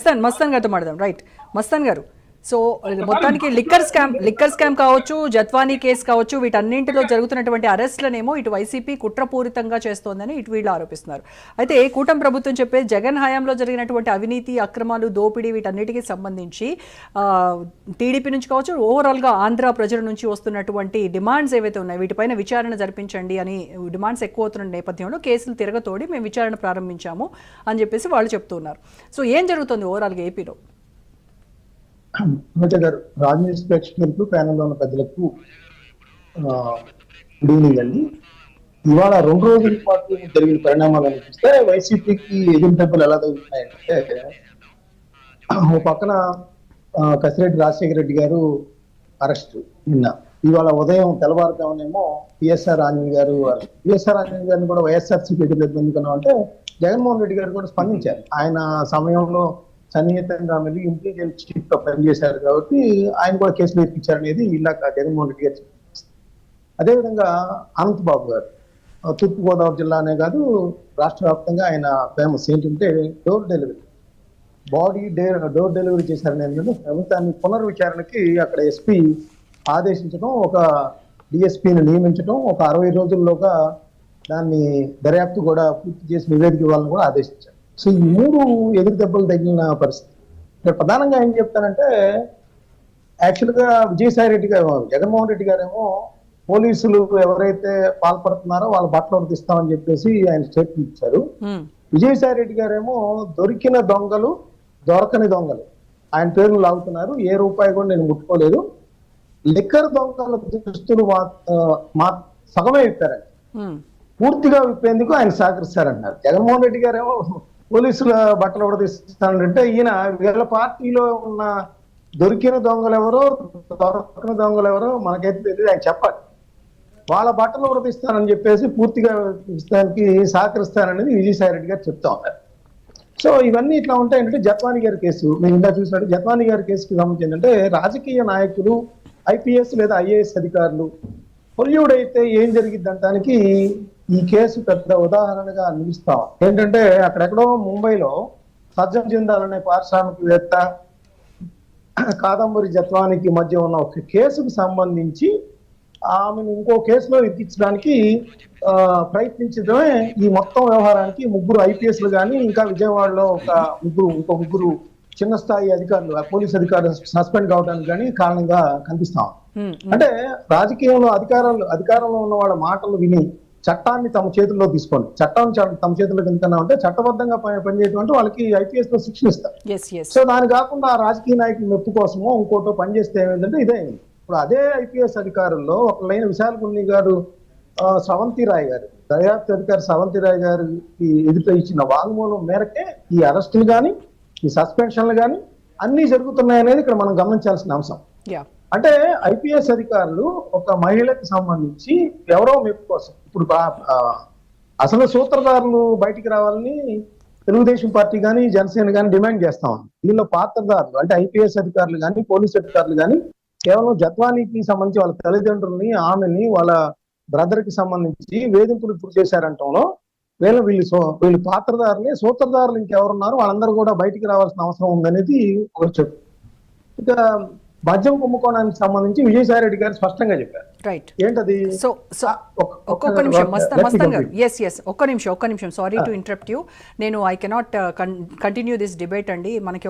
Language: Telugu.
మస్తాన్ మస్తాన్ గారితో మాట్లాడదాం. రైట్. మస్తాన్ గారు సో మొత్తానికి లిక్కర్ స్కామ్ లిక్కర్ స్కామ్ కావచ్చు జత్వానీ కేసు కావచ్చు వీటన్నింటిలో జరుగుతున్నటువంటి అరెస్ట్లనేమో ఇటు వైసీపీ కుట్రపూరితంగా చేస్తోందని ఇటు వీళ్ళు ఆరోపిస్తున్నారు. అయితే కూటమి ప్రభుత్వం చెప్పే జగన్ హయాంలో జరిగినటువంటి అవినీతి అక్రమాలు దోపిడీ వీటన్నిటికీ సంబంధించి టీడీపీ నుంచి కావచ్చు ఓవరాల్గా ఆంధ్ర ప్రజల నుంచి వస్తున్నటువంటి డిమాండ్స్ ఏవైతే ఉన్నాయో వీటిపైన విచారణ జరిపించండి అని డిమాండ్స్ ఎక్కువ అవుతున్న నేపథ్యంలో కేసులు తిరగతోడి మేము విచారణ ప్రారంభించాము అని చెప్పేసి వాళ్ళు చెప్తున్నారు. సో ఏం జరుగుతుంది ఓవరాల్గా ఏపీలో? అమిత గారు రాజనీతి ప్రేక్షకులకు ప్యానెల్లో ఉన్న పెద్దలకు గుడ్ ఈవినింగ్ అండి. ఇవాళ రెండు రోజుల పాటు జరిగిన పరిణామాలు చూస్తే వైసీపీకి ఎదురు దెబ్బలు ఎలా తగ్గుతున్నాయంటే ఓ పక్కన కసిరెడ్డి రాజశేఖర రెడ్డి గారు అరెస్ట్ నిన్న. ఇవాళ ఉదయం తెల్లవారుజామునేమో పిఎస్ఆర్ ఆంజనేయ గారు అరెస్ట్. పిఎస్ఆర్ ఆంజనేయ గారిని కూడా వైఎస్ఆర్సీపీ ఎదురు ఎందుకన్నా అంటే జగన్మోహన్ రెడ్డి గారు కూడా స్పందించారు. ఆయన సమయంలో సన్నిహితంగా వెళ్ళి ఇంటెలిజెన్స్ చీఫ్గా పనిచేశారు కాబట్టి ఆయన కూడా కేసులు ఇప్పించారనేది ఇలాక జగన్మోహన్ రెడ్డి గారు అదేవిధంగా అనంత్ బాబు గారు తూర్పుగోదావరి జిల్లానే కాదు రాష్ట్ర వ్యాప్తంగా ఆయన ఫేమస్. ఏంటంటే డోర్ డెలివరీ. బాడీ డే డోర్ డెలివరీ చేశారని ఏంటంటే ప్రభుత్వాన్ని పునర్విచారణకి అక్కడ ఎస్పీ ఆదేశించడం ఒక డిఎస్పీని నియమించడం ఒక అరవై రోజుల్లోగా దాన్ని దర్యాప్తు కూడా పూర్తి చేసి నివేదిక ఇవ్వాలని కూడా ఆదేశించారు. సో ఈ మూడు ఎదురు దెబ్బలు తగిలిన పరిస్థితి. ఇక్కడ ప్రధానంగా ఏం చెప్తానంటే యాక్చువల్గా విజయసాయి రెడ్డి గారు జగన్మోహన్ రెడ్డి గారేమో పోలీసులు ఎవరైతే పాల్పడుతున్నారో వాళ్ళ బట్టలు తీస్తామని చెప్పేసి ఆయన స్టేట్మెంట్ ఇచ్చారు. విజయసాయి రెడ్డి గారేమో దొరికిన దొంగలు దొరకని దొంగలు. ఆయన పేర్లు లాగుతున్నారు. ఏ రూపాయి కూడా నేను ముట్టుకోలేదు. లిక్కర్ దొంగల దుస్తులు మా సగమే విప్పారండి. పూర్తిగా విప్పేందుకు ఆయన సహకరిస్తారన్నారు జగన్మోహన్ రెడ్డి గారేమో పోలీసుల బట్టలు కూడా తీస్తానంటే ఈయన వీళ్ళ పార్టీలో ఉన్న దొరికిన దొంగలు ఎవరో దొరకని దొంగలు ఎవరో మనకైతే తెలియదు ఆయన చెప్పాలి. వాళ్ళ బట్టలు కూడా చెప్పేసి పూర్తిగా ఇస్తానికి సహకరిస్తాననేది విజయసాయి రెడ్డి గారు చెప్తా ఉన్నారు. సో ఇవన్నీ ఇట్లా ఉంటాయి. ఏంటంటే జత్వాని గారి కేసు మేము ఇందా చూసినట్టు జత్వాని గారి కేసుకి సంబంధించి ఏంటంటే రాజకీయ నాయకులు ఐపీఎస్ లేదా ఐఏఎస్ అధికారులు పొల్యూడ్ అయితే ఏం జరిగిద్ది అంటానికి ఈ కేసు పెద్ద ఉదాహరణగా నిలుస్తాం ఏంటంటే అక్కడెక్కడో ముంబైలో సజ్జం జిందాల్ అనే పారిశ్రామికవేత్త కాదంబరి జత్వానికి మధ్య ఉన్న ఒక కేసుకు సంబంధించి ఆమెను ఇంకో కేసులో ఎక్కించడానికి ప్రయత్నించడమే ఈ మొత్తం వ్యవహారానికి ముగ్గురు ఐపీఎస్లు కానీ ఇంకా విజయవాడలో ఒక ముగ్గురు ఇంకో ముగ్గురు చిన్న స్థాయి అధికారులు పోలీస్ అధికారులు సస్పెండ్ కావడానికి కానీ కారణంగా కనిపిస్తాం అంటే రాజకీయంలో అధికారాలు అధికారంలో ఉన్న వాళ్ళ మాటలు విని చట్టాన్ని తమ చేతుల్లో తీసుకోండి. చట్టం తమ చేతుల్లో ఎందుకన్నా అంటే చట్టబద్ధంగా పని- పనిచేయడం అంటే వాళ్ళకి ఐపీఎస్లో శిక్షణ ఇస్తారు. సో దాని కాకుండా ఆ రాజకీయ నాయకుల మెప్పు కోసమో ఇంకోటో పనిచేస్తే ఏమైందంటే ఇదే అయింది. ఇప్పుడు అదే ఐపీఎస్ అధికారుల్లో ఒకళ్ళైన విశాల్ గున్ని గారు ఆ, స్రవంతి రాయ్ గారు దర్యాప్తు అధికారి స్రవంతి రాయ్ గారికి ఎదుట ఇచ్చిన వాంగ్మూలం మేరకే ఈ అరెస్టులు కానీ ఈ సస్పెన్షన్లు కానీ అన్ని జరుగుతున్నాయి అనేది ఇక్కడ మనం గమనించాల్సిన అంశం. అంటే ఐపీఎస్ అధికారులు ఒక మహిళకి సంబంధించి ఎవరో మెప్పు కోసం ఇప్పుడు బా- అసలు సూత్రధారులు బయటికి రావాలని తెలుగుదేశం పార్టీ కానీ జనసేన కానీ డిమాండ్ చేస్తా ఉంది. దీనిలో పాత్రదారులు అంటే ఐపీఎస్ అధికారులు కానీ పోలీస్ అధికారులు కానీ కేవలం జత్వానికి సంబంధించి వాళ్ళ తల్లిదండ్రుల్ని ఆమెని వాళ్ళ బ్రదర్కి సంబంధించి వేధింపులు ఇప్పుడు చేశారంటంలో వీళ్ళు వీళ్ళు వీళ్ళు పాత్రదారులే సూత్రధారులు ఇంకెవరున్నారు వాళ్ళందరూ కూడా బయటికి రావాల్సిన అవసరం ఉందనేది ఒక చెప్పు. ఇక మద్యం కుంభకోణానికి సంబంధించి విజయసాయి రెడ్డి గారు స్పష్టంగా చెప్పారు. రైట్ ఏంటది? సో సో ఒక్క- ఒక్కొక్క నిమిషం మస్తా గారు. ఎస్ ఎస్ ఒక్క నిమిషం ఒక్క నిమిషం. సారీ టు ఇంటరప్ట్ యూ నేను I cannot continue this debate అండి. మనకి